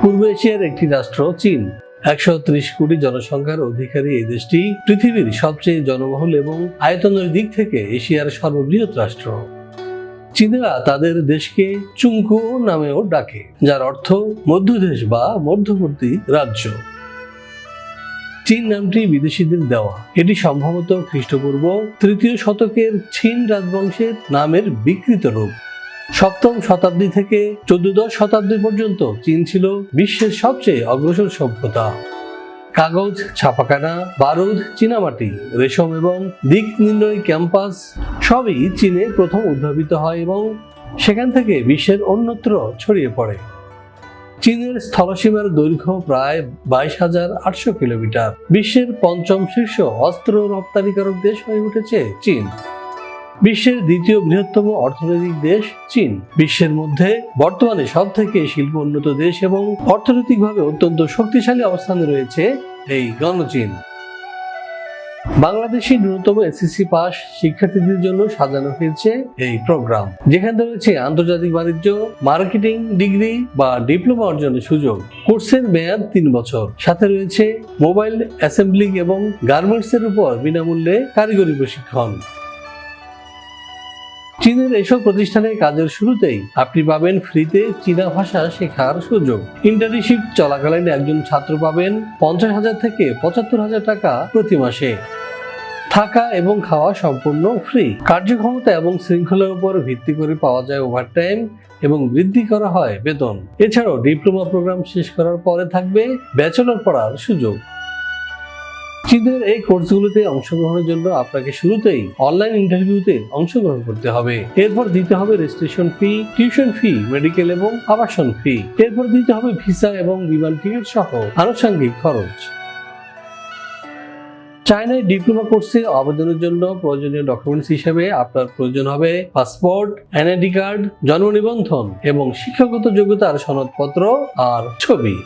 পূর্ব এশিয়ার একটি রাষ্ট্র, চীন। একশো ত্রিশ কোটি জনসংখ্যার অধিকারী এই দেশটি পৃথিবীর সবচেয়ে জনবহুল এবং আয়তনের দিক থেকে এশিয়ার সর্ববৃহৎ রাষ্ট্র। চীনেরা তাদের দেশকে চুঙ্কু নামেও ডাকে, যার অর্থ মধ্যদেশ বা মধ্যবর্তী রাজ্য। চীন নামটি বিদেশিদের দেওয়া। এটি সম্ভবত খ্রিস্টপূর্ব তৃতীয় শতকের চীন রাজবংশের নামের বিকৃত রূপ। সপ্তম শতাব্দী থেকে চোদ্দদশ শতাব্দী পর্যন্ত চীন ছিল বিশ্বের সবচেয়ে অগ্রসর সভ্যতা। কাগজ ছাপাখানা বারুদ, চীনামাটি, রেশম এবং দিক নির্ণয় ক্যাম্পাস সবই চীনে প্রথম উদ্ভাবিত হয় এবং সেখান থেকে বিশ্বের অন্যত্র ছড়িয়ে পড়ে। চীনের স্থলসীমার দৈর্ঘ্য প্রায় বাইশ হাজার আটশো কিলোমিটার। বিশ্বের পঞ্চম শীর্ষ অস্ত্র রপ্তানিকারক দেশ হয়ে উঠেছে চীন। বিশ্বের দ্বিতীয় বৃহত্তম অর্থনৈতিক দেশ চীন। বিশ্বের মধ্যে বর্তমানে সব থেকে শিল্প উন্নত দেশ এবং অর্থনৈতিকভাবে অত্যন্ত শক্তিশালী অবস্থানে রয়েছে এই গণচীন। বাংলাদেশি ন্যূনতম এসএসসি পাস শিক্ষার্থীদের জন্য সাজানো হয়েছে এই প্রোগ্রাম, যেখানে রয়েছে আন্তর্জাতিক বাণিজ্য, মার্কেটিং ডিগ্রি বা ডিপ্লোমা অর্জনের সুযোগ। কোর্সের মেয়াদ তিন বছর। সাথে রয়েছে মোবাইল অ্যাসেম্বলিং এবং গার্মেন্টস এর উপর বিনামূল্যে কারিগরি প্রশিক্ষণ। চীনের এসব প্রতিষ্ঠানে কাজের শুরুতেই আপনি পাবেন ফ্রিতে চীনা ভাষা শেখার সুযোগ। ইন্টার্নশিপ চলাকালীন একজন ছাত্র পাবেন পঞ্চাশ হাজার থেকে পঁচাত্তর হাজার টাকা প্রতি মাসে। থাকা এবং খাওয়া সম্পূর্ণ ফ্রি। কার্যক্ষমতা এবং শৃঙ্খলার উপর ভিত্তি করে পাওয়া যায় ওভারটাইম এবং বৃদ্ধি করা হয় বেতন। এছাড়াও ডিপ্লোমা প্রোগ্রাম শেষ করার পরে থাকবে ব্যাচেলর পড়ার সুযোগ। চীনের এই কোর্সগুলোতে অংশগ্রহণের জন্য আপনাকে শুরুতেই অনলাইন ইন্টারভিউতে অংশগ্রহণ করতে হবে। এরপর দিতে হবে registration fee tuition fee medical এবং আবাসন ফি এরপর দিতে হবে ভিসা এবং বিমান টিকিট সহ আনুষঙ্গিক খরচ। চায়নায় ডিপ্লোমা কোর্সে আবেদনের জন্য প্রয়োজনীয় ডকুমেন্টস হিসেবে আপনার প্রয়োজন হবে পাসপোর্ট, এনআইডি কার্ড, জন্ম নিবন্ধন এবং শিক্ষাগত যোগ্যতার সনদপত্র আর ছবি।